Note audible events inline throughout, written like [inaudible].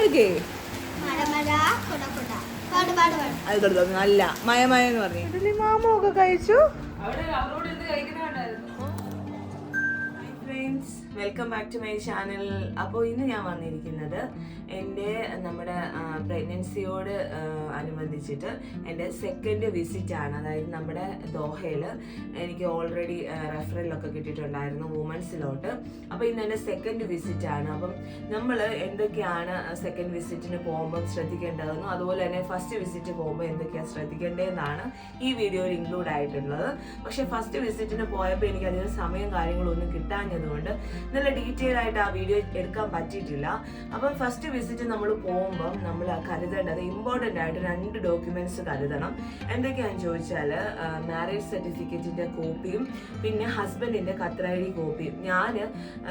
എടുക്കേ മഴ മഴ കൊട കൊട. പാട് പാട് പാട്. അത് നല്ല മയ മയ എന്ന് പറഞ്ഞു. ഇഡലി മാമ ഒക്കെ കഴിച്ചു friends welcome back to my channel അപ്പോൾ ഇന്ന് ഞാൻ വന്നിരിക്കുന്നത് എന്റെ നമ്മുടെ പ്രഗ്നൻസിയോട് അനുബന്ധിച്ചിട്ട് എന്റെ സെക്കൻഡ് വിസിറ്റ് ആണ്. അതായത് നമ്മുടെ ദോഹയിൽ എനിക്ക് ഓൾറെഡി റെഫറലൊക്കെ കിട്ടിയിട്ടുണ്ടായിരുന്നു വുമൻസിലോട്ട് അപ്പോൾ ഇന്ന് എന്റെ സെക്കൻഡ് വിസിറ്റ് ആണ്. അപ്പം നമ്മൾ എന്തൊക്കെയാണ് സെക്കൻഡ് വിസിറ്റിന് പോകുമ്പോൾ ശ്രദ്ധിക്കേണ്ടതെന്നും അതുപോലെ തന്നെ ഫസ്റ്റ് വിസിറ്റ് പോകുമ്പോൾ എന്തൊക്കെയാണ് ശ്രദ്ധിക്കേണ്ടതെന്നാണ് ഈ വീഡിയോയിൽ ഇൻക്ലൂഡ് ആയിട്ടുള്ളത്. പക്ഷേ ഫസ്റ്റ് വിസിറ്റിന് പോയപ്പോൾ എനിക്ക് അതിന് സമയം കാര്യങ്ങളൊന്നും കിട്ടാഞ്ഞതുകൊണ്ട് നല്ല ഡീറ്റെയിൽ ആയിട്ട് ആ വീഡിയോ എടുക്കാൻ പറ്റിയിട്ടില്ല. അപ്പം ഫസ്റ്റ് വിസിറ്റ് നമ്മൾ പോകുമ്പം നമ്മൾ കരുതേണ്ടത് ഇമ്പോർട്ടന്റ് ആയിട്ട് രണ്ട് ഡോക്യുമെന്റ്സ് കരുതണം. എന്തൊക്കെയാണെന്ന് ചോദിച്ചാൽ മാരേജ് സർട്ടിഫിക്കറ്റിന്റെ കോപ്പിയും പിന്നെ ഹസ്ബൻഡിന്റെ കത്ര ഐ ഡി കോപ്പിയും ഞാൻ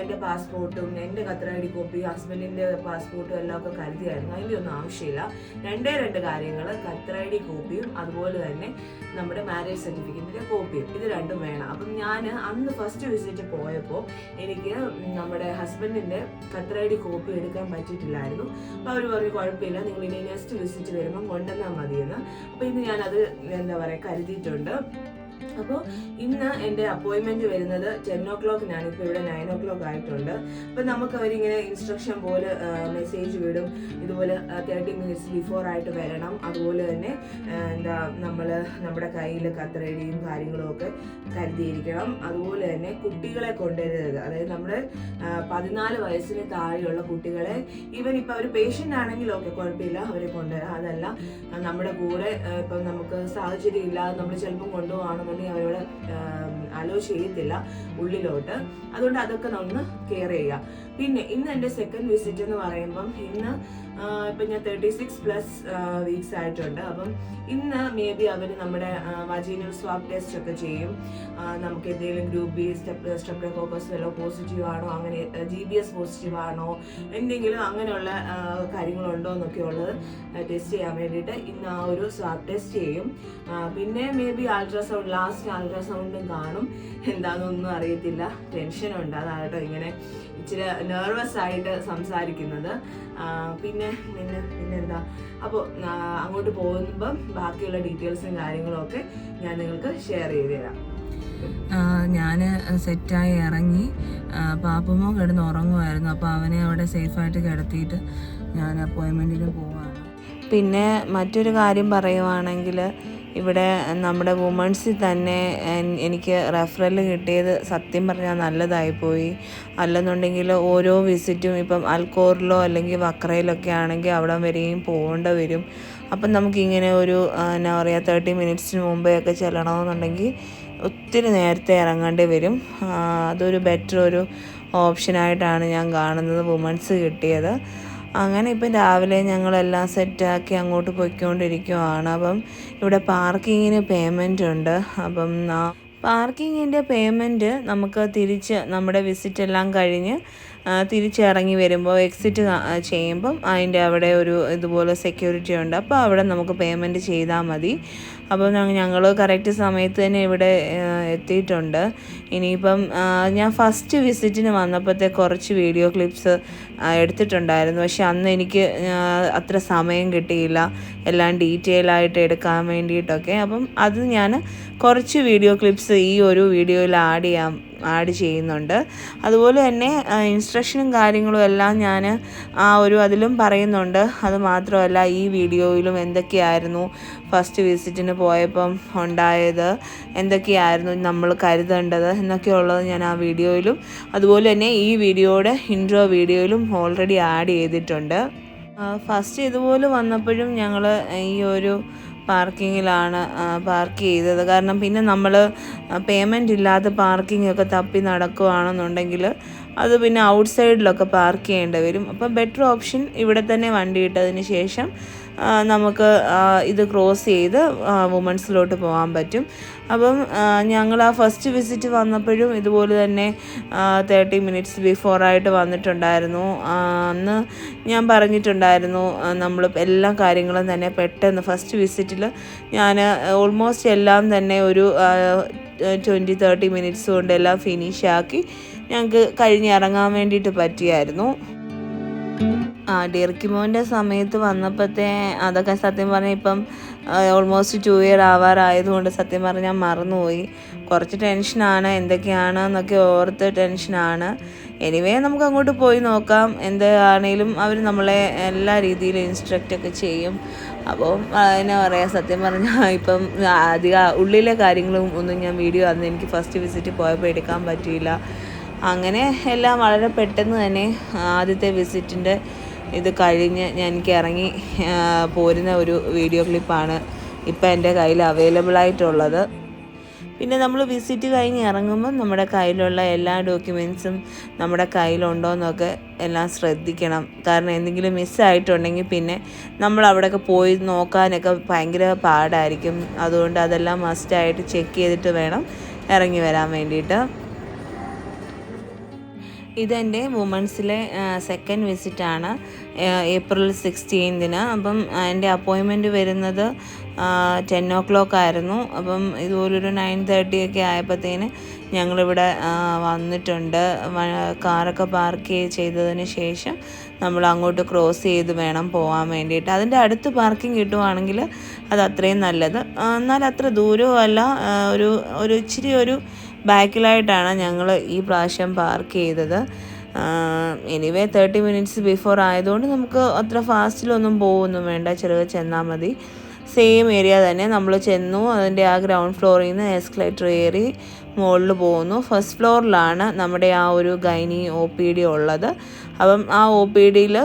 എന്റെ പാസ്പോർട്ടും എന്റെ കത്ര ഐ ഡി കോപ്പിയും ഹസ്ബൻഡിന്റെ പാസ്പോർട്ടും എല്ലാം ഒക്കെ കരുതിയായിരുന്നു. അതിന്റെ ഒന്നും ആവശ്യമില്ല. രണ്ടേ രണ്ട് കാര്യങ്ങൾ കത്ര ഐ ഡി കോപ്പിയും അതുപോലെ തന്നെ നമ്മുടെ മാരേജ് സർട്ടിഫിക്കറ്റിന്റെ കോപ്പിയും ഇത് രണ്ടും വേണം. അപ്പം ഞാൻ അന്ന് ഫസ്റ്റ് വിസിറ്റ് പോയപ്പോൾ എനിക്ക് നമ്മുടെ ഹസ്ബൻഡിന്റെ കത്ര ഐ ഡി കോപ്പി എടുക്കാൻ പറ്റിയിട്ടില്ലായിരുന്നു. അപ്പോൾ അവർ പറഞ്ഞു കുഴപ്പമില്ല നിങ്ങൾ ഇനി നെക്സ്റ്റ് വിസിറ്റ് വരുമ്പം കൊണ്ടുവന്നാൽ മതിയെന്ന്. അപ്പോൾ ഇന്ന് ഞാനത് എന്താ പറയുക കരുതിയിട്ടുണ്ട്. അപ്പോൾ ഇന്ന് എന്റെ അപ്പോയിൻമെന്റ് വരുന്നത് ടെൻ ഓ ക്ലോക്കിനാണ് ഇപ്പോൾ ഇവിടെ നയൻ ഓ ക്ലോക്ക് ആയിട്ടുണ്ട്. അപ്പോൾ നമുക്ക് അവരിങ്ങനെ ഇൻസ്ട്രക്ഷൻ പോലെ മെസ്സേജ് വിടും. ഇതുപോലെ തേർട്ടി മിനിറ്റ്സ് ബിഫോർ ആയിട്ട് വരണം. അതുപോലെ തന്നെ എന്താ നമ്മൾ നമ്മുടെ കയ്യിൽ കത്രയുടെയും കാര്യങ്ങളും ഒക്കെ കരുതിയിരിക്കണം. അതുപോലെ തന്നെ കുട്ടികളെ കൊണ്ടുവരരുത് അതായത് നമ്മുടെ പതിനാല് വയസ്സിന് താഴെയുള്ള കുട്ടികളെ ഈവൻ ഇപ്പോൾ അവർ പേഷ്യന്റ് ആണെങ്കിലും ഒക്കെ കുഴപ്പമില്ല അവരെ കൊണ്ടുവരാം. അതല്ല നമ്മുടെ കൂടെ ഇപ്പം നമുക്ക് സാഹചര്യം ഇല്ലാതെ നമ്മൾ ചിലപ്പം കൊണ്ടുപോകണമെന്നുണ്ടെങ്കിൽ അവരോട് അലോ ചെയ്യത്തില്ല ഉള്ളിലോട്ട്. അതുകൊണ്ട് അതൊക്കെ ഒന്ന് കെയർ ചെയ്യുക. പിന്നെ ഇന്ന് എന്റെ സെക്കൻഡ് വിസിറ്റ് എന്ന് പറയുമ്പം ഇന്ന് ഇപ്പം ഞാൻ തേർട്ടി സിക്സ് പ്ലസ് വീക്സ് ആയിട്ടുണ്ട്. അപ്പം ഇന്ന് മേ ബി അവർ നമ്മുടെ വജീനൽ സ്വാബ് ടെസ്റ്റ് ഒക്കെ ചെയ്യും. നമുക്ക് എന്തെങ്കിലും group B step step streptococcus വല്ലോ പോസിറ്റീവ് ആണോ? അങ്ങനെ ജി ബി എസ് പോസിറ്റീവ് ആണോ? എന്തെങ്കിലും അങ്ങനെയുള്ള കാര്യങ്ങളുണ്ടോ എന്നൊക്കെ ഉള്ളത് ടെസ്റ്റ് ചെയ്യാൻ വേണ്ടിയിട്ട് ഇന്ന് ആ ഒരു സ്വാബ് ടെസ്റ്റ് ചെയ്യും. പിന്നെ മേ ബി അൾട്രാസൗണ്ട് ലാസ്റ്റ് അൾട്രാസൗണ്ടും കാണും. എന്താണെന്നൊന്നും അറിയത്തില്ല. ടെൻഷനുണ്ട് അതാണ് കേട്ടോ ഇങ്ങനെ ഇച്ചിരി നെർവസ് ആയിട്ട് സംസാരിക്കുന്നത്. ആ, പിന്നെ പിന്നെ പിന്നെന്താ അപ്പോൾ അങ്ങോട്ട് പോകുമ്പം ബാക്കിയുള്ള ഡീറ്റെയിൽസും കാര്യങ്ങളും ഒക്കെ ഞാൻ നിങ്ങൾക്ക് ഷെയർ ചെയ്ത് തരാം. ഞാൻ സെറ്റായി ഇറങ്ങി പാപ്പുമോ കിടന്ന് ഉറങ്ങുമായിരുന്നു അപ്പോൾ അവനെ അവിടെ സേഫായിട്ട് കിടത്തിയിട്ട് ഞാൻ അപ്പോയിൻമെന്റിന് പോവാണ്. പിന്നെ മറ്റൊരു കാര്യം പറയുവാണെങ്കിൽ ഇവിടെ നമ്മുടെ വുമൺസിൽ തന്നെ എനിക്ക് റെഫറൽ കിട്ടിയത് സത്യം പറഞ്ഞാൽ നല്ലതായിപ്പോയി അല്ലെന്നുണ്ടെങ്കിൽ ഓരോ വിസിറ്റും ഇപ്പം അൽക്കോറിലോ അല്ലെങ്കിൽ വക്രയിലൊക്കെ ആണെങ്കിൽ അവിടെ വരെയും പോകേണ്ട വരും. അപ്പം നമുക്കിങ്ങനെ ഒരു എന്നാ പറയുക തേർട്ടി മിനിറ്റ്സിന് മുമ്പേ ഒക്കെ ചെല്ലണമെന്നുണ്ടെങ്കിൽ ഒത്തിരി നേരത്തെ ഇറങ്ങേണ്ടി വരും. അതൊരു ബെറ്റർ ഒരു ഓപ്ഷനായിട്ടാണ് ഞാൻ കാണുന്നത് വുമൺസ് കിട്ടിയത്. അങ്ങനെ ഇപ്പം രാവിലെ ഞങ്ങളെല്ലാം സെറ്റാക്കി അങ്ങോട്ട് പോയിക്കൊണ്ടിരിക്കുവാണ്. അപ്പം ഇവിടെ പാർക്കിങ്ങിന് പേയ്മെന്റ് ഉണ്ട്. അപ്പം പാർക്കിങ്ങിന്റെ പേയ്മെന്റ് നമുക്ക് തിരിച്ച് നമ്മുടെ വിസിറ്റ് എല്ലാം കഴിഞ്ഞ് തിരിച്ചിറങ്ങി വരുമ്പോൾ എക്സിറ്റ് ചെയ്യുമ്പം അതിന്റെ അവിടെ ഒരു ഇതുപോലെ സെക്യൂരിറ്റി ഉണ്ട്. അപ്പോൾ അവിടെ നമുക്ക് പേയ്മെന്റ് ചെയ്താൽ മതി. അപ്പോൾ ഞങ്ങൾ കറക്റ്റ് സമയത്ത് തന്നെ ഇവിടെ എത്തിയിട്ടുണ്ട്. ഇനിയിപ്പം ഞാൻ ഫസ്റ്റ് വിസിറ്റിന് വന്നപ്പോഴത്തെ കുറച്ച് വീഡിയോ ക്ലിപ്സ് എടുത്തിട്ടുണ്ടായിരുന്നു. പക്ഷെ അന്ന് എനിക്ക് അത്ര സമയം കിട്ടിയില്ല. എല്ലാം ഡീറ്റെയിൽ ആയിട്ട് എടുക്കാൻ വേണ്ടിയിട്ടൊക്കെ. അപ്പം അത് ഞാൻ കുറച്ച് വീഡിയോ ക്ലിപ്സ് ഈ ഒരു വീഡിയോയിൽ ആഡ് ചെയ്യാം ആഡ് ചെയ്യുന്നുണ്ട്. അതുപോലെ തന്നെ ഇൻസ്ട്രക്ഷനും കാര്യങ്ങളും എല്ലാം ഞാൻ ആ ഒരു അതിലും പറയുന്നുണ്ട്. അത് മാത്രമല്ല ഈ വീഡിയോയിലും എന്തൊക്കെയായിരുന്നു ഫസ്റ്റ് വിസിറ്റിന് പോയപ്പം ഉണ്ടായത് എന്തൊക്കെയായിരുന്നു നമ്മൾ കരുതേണ്ടത് എന്നൊക്കെയുള്ളത് ഞാൻ ആ വീഡിയോയിലും അതുപോലെ തന്നെ ഈ വീഡിയോയുടെ ഇൻട്രോ വീഡിയോയിലും ഓൾറെഡി ആഡ് ചെയ്തിട്ടുണ്ട്. ഫസ്റ്റ് ഇതുപോലെ വന്നപ്പോഴും ഞങ്ങൾ ഈ ഒരു പാർക്കിങ്ങിലാണ് പാർക്ക് ചെയ്തത്. കാരണം പിന്നെ നമ്മൾ പേയ്മെന്റ് ഇല്ലാതെ പാർക്കിംഗ് ഒക്കെ തപ്പി നടക്കുകയാണെന്നുണ്ടെങ്കിൽ അത് പിന്നെ ഔട്ട് സൈഡിലൊക്കെ പാർക്ക് ചെയ്യേണ്ടി വരും. അപ്പം ബെറ്റർ ഓപ്ഷൻ ഇവിടെ തന്നെ വണ്ടി ഇട്ടതിന് ശേഷം നമുക്ക് ഇത് ക്രോസ് ചെയ്ത് വുമൻസിലോട്ട് പോകാൻ പറ്റും. അപ്പം ഞങ്ങൾ ആ ഫസ്റ്റ് വിസിറ്റ് വന്നപ്പോഴും ഇതുപോലെ തന്നെ തേർട്ടി മിനിറ്റ്സ് ബിഫോറായിട്ട് വന്നിട്ടുണ്ടായിരുന്നു. അന്ന് ഞാൻ പറഞ്ഞിട്ടുണ്ടായിരുന്നു നമ്മൾ എല്ലാ കാര്യങ്ങളും തന്നെ പെട്ടെന്ന് ഫസ്റ്റ് വിസിറ്റിൽ ഞാൻ ഓൾമോസ്റ്റ് എല്ലാം തന്നെ ഒരു ട്വന്റി തേർട്ടി മിനിറ്റ്സ് കൊണ്ട് എല്ലാം ഫിനിഷ് ആക്കി ഞങ്ങൾക്ക് കഴിഞ്ഞിറങ്ങാൻ വേണ്ടിയിട്ട് പറ്റിയായിരുന്നു. ഡിർക്കിമോന്റെ സമയത്ത് വന്നപ്പോഴത്തെ അതൊക്കെ സത്യം പറഞ്ഞാൽ ഇപ്പം ഓൾമോസ്റ്റ് ടു ഇയർ ആവാറായതുകൊണ്ട് സത്യം പറഞ്ഞാൽ മറന്നുപോയി. കുറച്ച് ടെൻഷനാണ് എന്തൊക്കെയാണ് എന്നൊക്കെ ഓർത്ത് ടെൻഷനാണ് എനിവേ നമുക്ക് അങ്ങോട്ട് പോയി നോക്കാം. എന്താണേലും അവർ നമ്മളെ എല്ലാ രീതിയിലും ഇൻസ്ട്രക്റ്റ് ഒക്കെ ചെയ്യും. അപ്പോൾ എന്നാ പറയുക സത്യം പറഞ്ഞാൽ ഇപ്പം അധികം ഉള്ളിലെ കാര്യങ്ങളും ഒന്നും ഞാൻ വീഡിയോ അന്ന് എനിക്ക് ഫസ്റ്റ് വിസിറ്റ് പോയപ്പോൾ എടുക്കാൻ പറ്റിയില്ല. അങ്ങനെ എല്ലാം വളരെ പെട്ടെന്ന് തന്നെ ആദ്യത്തെ വിസിറ്റിന്റെ ഇത് കഴിഞ്ഞ് ഞാൻ എനിക്ക് ഇറങ്ങി പോരുന്ന ഒരു വീഡിയോ ക്ലിപ്പാണ് ഇപ്പം എന്റെ കയ്യിൽ അവൈലബിൾ ആയിട്ടുള്ളത് പിന്നെ നമ്മൾ വിസിറ്റ് കഴിഞ്ഞ് ഇറങ്ങുമ്പോൾ നമ്മുടെ കയ്യിലുള്ള എല്ലാ ഡോക്യുമെൻസും നമ്മുടെ കയ്യിലുണ്ടോയെന്നൊക്കെ എല്ലാം ശ്രദ്ധിക്കണം. കാരണം എന്തെങ്കിലും മിസ്സായിട്ടുണ്ടെങ്കിൽ പിന്നെ നമ്മൾ അവിടെയൊക്കെ പോയി നോക്കാനൊക്കെ ഭയങ്കര പാടായിരിക്കും. അതുകൊണ്ട് അതെല്ലാം മസ്റ്റായിട്ട് ചെക്ക് ചെയ്തിട്ട് വേണം ഇറങ്ങി വരാൻ വേണ്ടിയിട്ട്. ഇതെന്റെ വുമൺസിലെ സെക്കൻഡ് വിസിറ്റാണ് ഏപ്രിൽ സിക്സ്റ്റീൻതിന് അപ്പം എന്റെ അപ്പോയിൻമെന്റ് വരുന്നത് ടെൻ ഒ ക്ലോക്ക് ആയിരുന്നു. അപ്പം ഇതുപോലൊരു നയൻ തേർട്ടി ഒക്കെ ആയപ്പോഴത്തേന് ഞങ്ങളിവിടെ വന്നിട്ടുണ്ട്. കാറൊക്കെ പാർക്ക് ചെയ്തതിന് ശേഷം നമ്മൾ അങ്ങോട്ട് ക്രോസ് ചെയ്ത് വേണം പോകാൻ വേണ്ടിയിട്ട്. അതിന്റെ അടുത്ത് പാർക്കിംഗ് കിട്ടുവാണെങ്കിൽ അത് അത്രയും നല്ലത്. എന്നാൽ അത്ര ദൂരവും അല്ല ഒരു ഒരു ഇച്ചിരി ഒരു ബാക്കിലായിട്ടാണ് ഞങ്ങൾ ഈ പ്രാവശ്യം പാർക്ക് ചെയ്തത്. എനിവേ തേർട്ടി മിനിറ്റ്സ് ബിഫോർ ആയതുകൊണ്ട് നമുക്ക് അത്ര ഫാസ്റ്റിലൊന്നും പോകുമൊന്നും വേണ്ട. ചെറുത് ചെന്നാൽ മതി. സെയിം ഏരിയ തന്നെ നമ്മൾ ചെന്നു അതിന്റെ ആ ഗ്രൗണ്ട് ഫ്ലോറിൽ നിന്ന് എസ്കലേറ്റർ കയറി മുകളിൽ പോകുന്നു ഫസ്റ്റ് ഫ്ലോറിലാണ് നമ്മുടെ ആ ഒരു ഗൈനി ഒ പി ഡി ഉള്ളത്. അപ്പം ആ ഒ പി ഡിയിൽ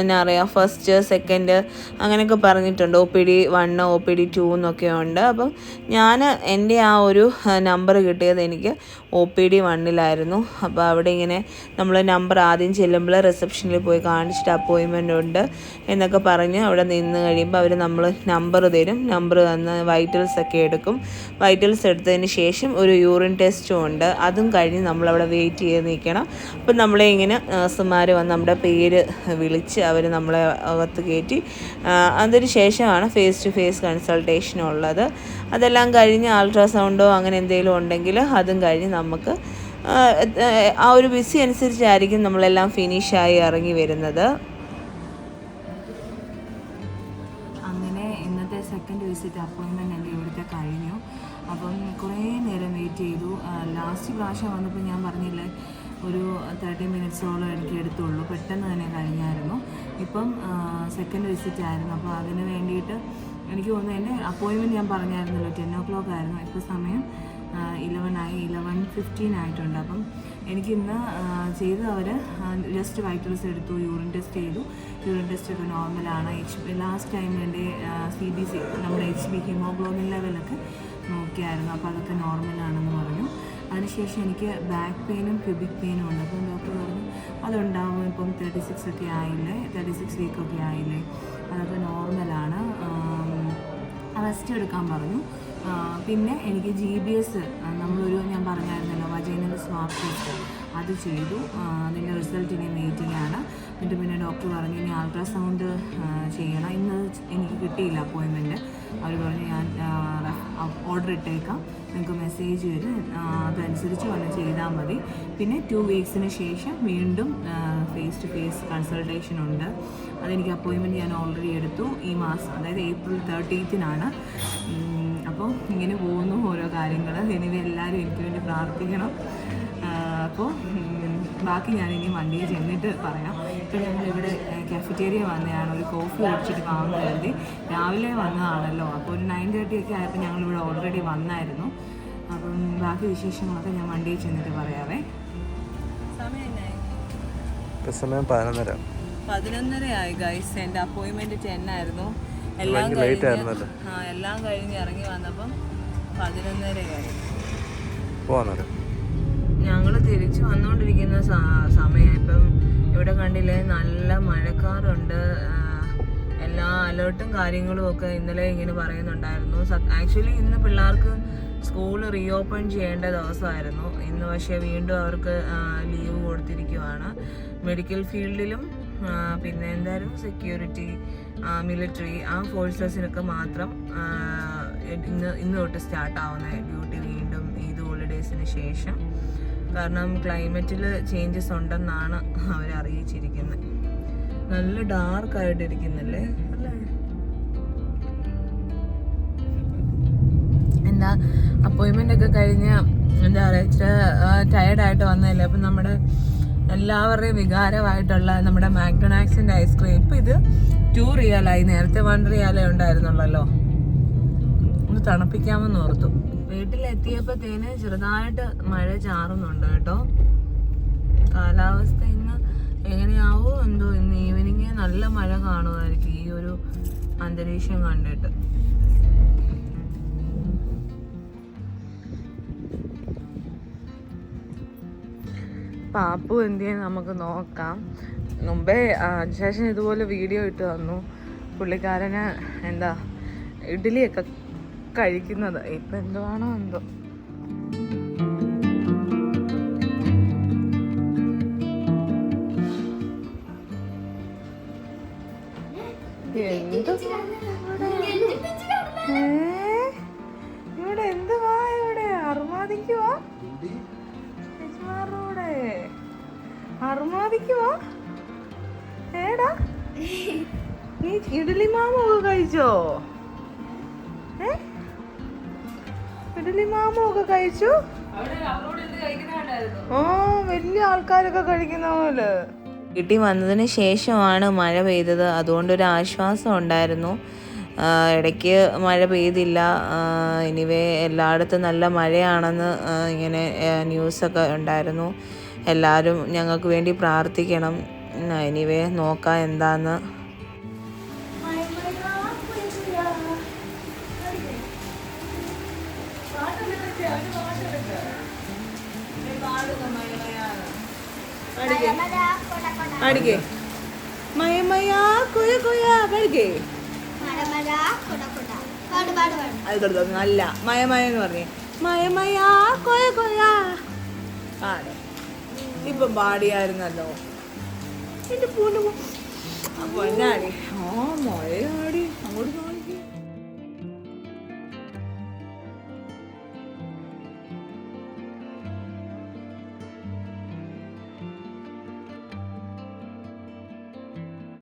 എന്നാ പറയുക ഫസ്റ്റ് സെക്കൻഡ് അങ്ങനെയൊക്കെ പറഞ്ഞിട്ടുണ്ട്. O P D one O P D two എന്നൊക്കെ ഉണ്ട്. അപ്പം ഞാൻ എന്റെ ആ ഒരു നമ്പർ കിട്ടിയത് എനിക്ക് ഒ പി ഡി വണ്ണിലായിരുന്നു അപ്പോൾ അവിടെ ഇങ്ങനെ നമ്മൾ നമ്പർ ആദ്യം ചെല്ലുമ്പോൾ റിസപ്ഷനിൽ പോയി കാണിച്ചിട്ട് അപ്പോയിൻമെന്റ് ഉണ്ട് എന്നൊക്കെ പറഞ്ഞ് അവിടെ നിന്ന് കഴിയുമ്പോൾ അവർ നമ്മൾ നമ്പർ തരും. നമ്പർ തന്ന് വൈറ്റൽസ് ഒക്കെ എടുക്കും. വൈറ്റൽസ് എടുത്തതിന് ശേഷം ഒരു യൂറിൻ ടെസ്റ്റും ഉണ്ട്. അതും കഴിഞ്ഞ് നമ്മളവിടെ വെയിറ്റ് ചെയ്ത് നിൽക്കണം അപ്പം നമ്മളെ ഇങ്ങനെ നഴ്സുമാർ വന്ന് നമ്മുടെ പേര് വിളിച്ച് അവർ നമ്മളെ അകത്ത് കയറ്റി അതിന് ശേഷമാണ് ഫേസ് ടു ഫേസ് കൺസൾട്ടേഷൻ ഉള്ളത്. അതെല്ലാം കഴിഞ്ഞ് അൾട്രാസൗണ്ടോ അങ്ങനെ എന്തെങ്കിലും ഉണ്ടെങ്കിൽ അതും കഴിഞ്ഞ് നമുക്ക് ആ ഒരു ബിസി അനുസരിച്ചായിരിക്കും നമ്മളെല്ലാം ഫിനിഷായി ഇറങ്ങി വരുന്നത്. അങ്ങനെ ഇന്നത്തെ സെക്കൻഡ് വിസിറ്റ് അപ്പോയിൻമെന്റ് എന്റെ ഇവിടുത്തെ കഴിഞ്ഞു. അപ്പം കുറേ നേരം വെയിറ്റ് ചെയ്തു. ലാസ്റ്റ് പ്രാവശ്യം വന്നപ്പോൾ ഞാൻ പറഞ്ഞില്ലേ ഒരു തേർട്ടി മിനിറ്റ്സോളം എനിക്ക് എടുത്തുള്ളൂ. പെട്ടെന്ന് തന്നെ കഴിഞ്ഞായിരുന്നു. ഇപ്പം സെക്കൻഡ് വിസിറ്റ് ആയിരുന്നു. അപ്പോൾ അതിന് വേണ്ടിയിട്ട് എനിക്ക് തോന്നുന്നു എന്റെ അപ്പോയിൻമെന്റ് ഞാൻ പറഞ്ഞായിരുന്നല്ലോ ടെൻ ഓ ക്ലോക്ക് ആയിരുന്നു. ഇപ്പോൾ സമയം ഇലവൻ ആയി ഇലവൻ ഫിഫ്റ്റീൻ ആയിട്ടുണ്ട്. അപ്പം എനിക്കിന്ന് ചെയ്ത് അവർ ജസ്റ്റ് വൈറ്റൽസ് എടുത്തു യൂറിൻ ടെസ്റ്റ് ചെയ്തു. യൂറിൻ ടെസ്റ്റ് ഒക്കെ നോർമലാണ് എച്ച് ലാസ്റ്റ് ടൈം എന്റെ സി ബി സി നമ്മുടെ എച്ച് ബി ഹീമോഗ്ലോബിൻ ലെവലൊക്കെ നോക്കിയായിരുന്നു. അപ്പോൾ അതൊക്കെ നോർമലാണെന്ന് പറഞ്ഞു. അതിനുശേഷം എനിക്ക് ബാക്ക് പെയിനും ക്യൂബിക് പെയിനും ഉണ്ട്. അപ്പം ഡോക്ടർ പറഞ്ഞു അതുണ്ടാവും. ഇപ്പം തേർട്ടി സിക്സ് ഒക്കെ ആയില്ലേ? തേർട്ടി സിക്സ് വീക്ക് ഒക്കെ ആയില്ലേ? അതൊക്കെ നോർമലാണ് റെസ്റ്റ് എടുക്കാൻ പറഞ്ഞു. പിന്നെ എനിക്ക് ജി ബി എസ് നമ്മളൊരു ഞാൻ പറഞ്ഞായിരുന്നല്ലോ വജൈനൽ സ്മാർട്ട് ടെസ്റ്റ് അത് ചെയ്തു. അതിന്റെ റിസൾട്ട് ഇനി വെയിറ്റിംഗ് ആണ്. എന്നിട്ട് പിന്നെ ഡോക്ടർ പറഞ്ഞു ഇനി അൾട്രാസൗണ്ട് ചെയ്യണം. ഇന്ന് എനിക്ക് കിട്ടിയില്ല അപ്പോയിൻമെന്റ് അവർ പറഞ്ഞു ഞാൻ ഓർഡർ ഇട്ടേക്കാം. നിങ്ങൾക്ക് മെസ്സേജ് വരും. അതനുസരിച്ച് വന്ന് ചെയ്താൽ മതി. പിന്നെ ടു വീക്സിന് ശേഷം വീണ്ടും ഫേസ് ടു ഫേസ് കൺസൾട്ടേഷൻ ഉണ്ട്. അതെനിക്ക് അപ്പോയിൻമെന്റ് ഞാൻ ഓൾറെഡി എടുത്തു. ഈ മാസം അതായത് ഏപ്രിൽ തേർട്ടീത്തിനാണ് അപ്പോൾ ഇങ്ങനെ പോകുന്നു ഓരോ കാര്യങ്ങൾ ഇനി എല്ലാവരും എനിക്ക് വേണ്ടി പ്രാർത്ഥിക്കണം. അപ്പോൾ ബാക്കി ഞാൻ ഇനി വണ്ടിയിൽ ചെന്നിട്ട് പറയാം. ഞങ്ങൾ ഞങ്ങളിവിടെ കാഫറ്റേറിയ വന്നതാണ് ഒരു കോഫി കുടിച്ചിട്ട് വാങ്ങുന്ന കരുതി. രാവിലെ വന്നതാണല്ലോ. അപ്പോൾ ഒരു നയൻ തേർട്ടി ഒക്കെ ആയപ്പോൾ ഞങ്ങളിവിടെ ഓൾറെഡി വന്നായിരുന്നു. അപ്പം ബാക്കി വിശേഷങ്ങളൊക്കെ ഞാൻ വണ്ടിയിൽ ചെന്നിട്ട് പറയാവേ. സമയം ഇപ്പൊ പതിനൊന്നര. പതിനൊന്നര ആയി ഗൈസ് എന്റെ അപ്പോയിൻമെന്റ് ടെൻ ആയിരുന്നു എല്ലാം കഴിഞ്ഞ് ആ എല്ലാം കഴിഞ്ഞ് ഇറങ്ങി വന്നപ്പം പതിനൊന്നരയായി. പോവാന്നേരം ഞങ്ങൾ തിരിച്ചു വന്നുകൊണ്ടിരിക്കുന്ന സമയം. ഇപ്പം ഇവിടെ കണ്ടില്ലേ നല്ല മഴക്കാറുണ്ട്. എല്ലാ അലേർട്ടും കാര്യങ്ങളും ഒക്കെ ഇന്നലെ ഇങ്ങനെ പറയുന്നുണ്ടായിരുന്നു. ആക്ച്വലി ഇന്ന് പിള്ളേർക്ക് സ്കൂൾ റീഓപ്പൺ ചെയ്യേണ്ട ദിവസമായിരുന്നു. ഇന്ന് പക്ഷേ വീണ്ടും അവർക്ക് ലീവ് കൊടുത്തിരിക്കുവാണ്. മെഡിക്കൽ ഫീൽഡിലും പിന്നെ എന്തായാലും സെക്യൂരിറ്റി മിലിറ്ററി ആ ഫോഴ്സസിനൊക്കെ മാത്രം ഇന്ന് ഇന്ന് തൊട്ട് സ്റ്റാർട്ടാവുന്ന ഡ്യൂട്ടി വീണ്ടും ഈദ് ഹോളിഡേയ്സിന് ശേഷം. കാരണം ക്ലൈമറ്റിൽ ചേഞ്ചസ് ഉണ്ടെന്നാണ് അവർ അറിയിച്ചിരിക്കുന്നത് നല്ല ഡാർക്ക് ആയിട്ടിരിക്കുന്നല്ലേ? അല്ലേ? എന്താ അപ്പോയിൻമെന്റ് ഒക്കെ കഴിഞ്ഞ എന്താ പറയുക ടയർഡായിട്ട് വന്നതല്ലേ? അപ്പം നമ്മുടെ എല്ലാവരുടെയും വികാരമായിട്ടുള്ള നമ്മുടെ മാക്ഡൊണാക്സിന്റെ ഐസ്ക്രീം ഇപ്പം ഇത് ടു റിയാലായി നേരത്തെ വൺ റിയാലേ ഉണ്ടായിരുന്നുള്ളല്ലോ. ഒന്ന് തണുപ്പിക്കാമെന്ന് ഓർത്തു. വീട്ടിലെത്തിയപ്പോഴത്തേന് ചെറുതായിട്ട് മഴ ചാറുന്നുണ്ട് കേട്ടോ. കാലാവസ്ഥ ഇന്ന് എങ്ങനെയാവോ എന്തോ ഇന്ന് ഈവനിങ് നല്ല മഴ കാണുമായിരിക്കും ഈ ഒരു അന്തരീക്ഷം കണ്ടിട്ട്. പാപ്പു എന്തിയെന്ന് നമുക്ക് നോക്കാം. മുമ്പേ ശേഷം ഇതുപോലെ വീഡിയോ ഇട്ട് തന്നു. പുള്ളിക്കാരന് എന്താ ഇഡ്ഡലിയൊക്കെ കഴിക്കുന്നത്. ഇപ്പം എന്തുവാണോ എന്തോ. എന്ത്? ഇവിടെ എന്തുവാ ഇവിടെ? അർമാദിക്കുവാ യജമാനോടെ അർമാദിക്കുവാ ഏടാ? [laughs] നീ ഇഡലി മാമോ കഴിച്ചോ? ഇഡലി മാമൊക്കെ കഴിച്ചു? ഓ വലിയ ആൾക്കാരൊക്കെ കഴിക്കുന്ന പോലെ. വീട്ടിൽ വന്നതിന് ശേഷമാണ് മഴ പെയ്തത്. അതുകൊണ്ടൊരു ആശ്വാസം ഉണ്ടായിരുന്നു. ഇടയ്ക്ക് മഴ പെയ്തില്ല. എനിവേ എല്ലായിടത്തും നല്ല മഴയാണെന്ന് ഇങ്ങനെ ന്യൂസൊക്കെ ഉണ്ടായിരുന്നു. എല്ലാവരും ഞങ്ങൾക്ക് വേണ്ടി പ്രാർത്ഥിക്കണം. എനിവേ നോക്കാം എന്താന്ന്. കൊട കൊട അടിക്കേ ಕೊಯ പാട് പാട് അത് കൊടുത്തു നല്ല മയമയ എന്ന് പറഞ്ഞേ. മയമയാ കൊയ കൊയ പാട് ഇപ്പൊ പാടിയായിരുന്നല്ലോ. എന്റെ എന്നാടി? ആ മഴയാടി. അങ്ങോട്ട്